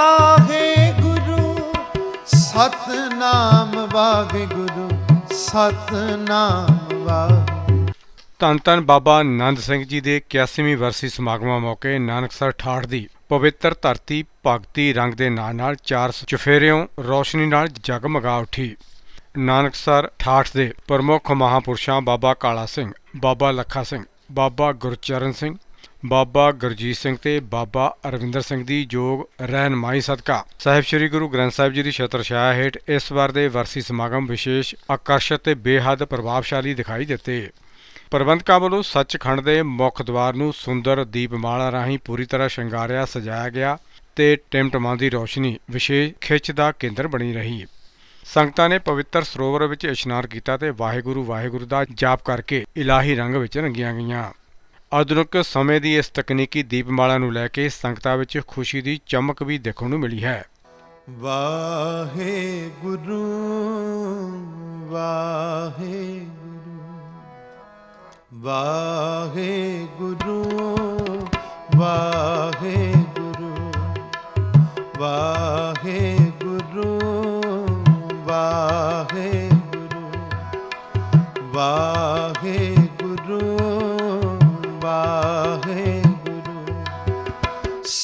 ਵਾਹਿਗੁਰੂ, ਸਤਨਾਮ ਵਾਹਿਗੁਰੂ ਸਤਨਾਮ ਵਾਹਿਗੁਰੂ। ਧੰਨ ਧੰਨ ਬਾਬਾ ਨੰਦ ਸਿੰਘ ਜੀ ਦੇ 81ਵੀਂ ਵਰਸੀ ਸਮਾਗਮਾਂ ਮੌਕੇ ਨਾਨਕਸਰ ਠਾਠ ਦੀ ਪਵਿੱਤਰ ਧਰਤੀ ਭਗਤੀ ਰੰਗ ਦੇ ਨਾਂ ਨਾਲ ਚਾਰ ਚੁਫੇਰਿਓਂ ਰੌਸ਼ਨੀ ਨਾਲ ਜਗਮਗਾ ਉੱਠੀ। ਨਾਨਕਸਰ ਠਾਠ ਦੇ ਪ੍ਰਮੁੱਖ ਮਹਾਪੁਰਸ਼ਾਂ ਬਾਬਾ ਕਾਲਾ ਸਿੰਘ, ਬਾਬਾ ਲੱਖਾ ਸਿੰਘ, ਬਾਬਾ ਗੁਰਚਰਨ ਸਿੰਘ ਬਾਬਾ ਗੁਰਜੀਤ ਸਿੰਘ ਤੇ ਬਾਬਾ ਅਰਵਿੰਦਰ ਸਿੰਘ ਦੀ ਯੋਗ ਰਹਿਨਮਾਈ ਸਦਕਾ। ਸਾਹਿਬ ਸ੍ਰੀ ਗੁਰੂ ਗ੍ਰੰਥ ਸਾਹਿਬ ਜੀ ਦੀ ਛਤਰ ਛਾਇਆ ਹੇਠ ਇਸ ਵਾਰ ਦੇ ਵਰਸੀ ਸਮਾਗਮ ਵਿਸ਼ੇਸ਼ ਆਕਰਸ਼ਕ ਤੇ ਬੇਹੱਦ ਪ੍ਰਭਾਵਸ਼ਾਲੀ ਦਿਖਾਈ ਦਿੱਤੇ। ਪ੍ਰਬੰਧਕਾਂ ਵੱਲੋਂ ਸੱਚਖੰਡ ਦੇ ਮੁੱਖ ਦਵਾਰ ਨੂੰ ਸੁੰਦਰ ਦੀਪਮਾਲਾ ਰਾਹੀਂ ਪੂਰੀ ਤਰ੍ਹਾਂ ਸ਼ਿੰਗਾਰਿਆ, ਸਜਾਇਆ ਗਿਆ ਤੇ ਟਿਮਟਮਾਂ ਦੀ ਰੌਸ਼ਨੀ ਵਿਸ਼ੇਸ਼ ਖਿੱਚ ਦਾ ਕੇਂਦਰ ਬਣੀ ਰਹੀ। ਸੰਗਤਾਂ ਨੇ ਪਵਿੱਤਰ ਸਰੋਵਰ ਵਿੱਚ ਇਸ਼ਨਾਨ ਕੀਤਾ ਤੇ ਵਾਹਿਗੁਰੂ ਵਾਹਿਗੁਰੂ ਦਾ ਜਾਪ ਕਰਕੇ ਇਲਾਹੀ ਰੰਗ ਵਿੱਚ ਰੰਗੀਆਂ ਗਈਆਂ। ਆਧੁਨਿਕ ਸਮੇਂ ਦੀ ਇਸ ਤਕਨੀਕੀ ਦੀਪਮਾਲਾ ਨੂੰ ਲੈ ਕੇ ਸੰਗਤਾਂ ਵਿੱਚ ਖੁਸ਼ੀ ਦੀ ਚਮਕ ਵੀ ਦੇਖਣ ਨੂੰ ਮਿਲੀ ਹੈ। ਵਾਹਿਗੁਰੂ ਵਾਹਿਗੁਰੂ ਵਾਹਿਗੁਰੂ।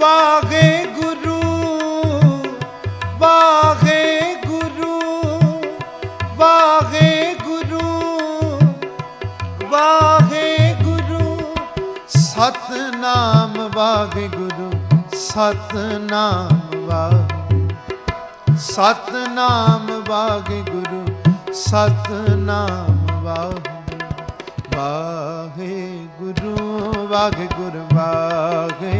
ਵਾਗੇ ਗੁਰੂ ਵਾਗੇ ਗੁਰੂ ਵਾਗੇ ਗੁਰੂ ਵਾਗੇ ਗੁਰੂ। ਸਤਨਾਮ ਵਾਗੇ ਗੁਰੂ, ਸਤਨਾਮ ਵਾਗੇ ਸਤਨਾਮ ਵਾਗੇ ਗੁਰੂ, ਸਤਨਾਮ ਵਾਗੇ ਵਾਗੇ ਗੁਰੂ ਵਾਗੇ ਗੁਰ ਵਾਗੇ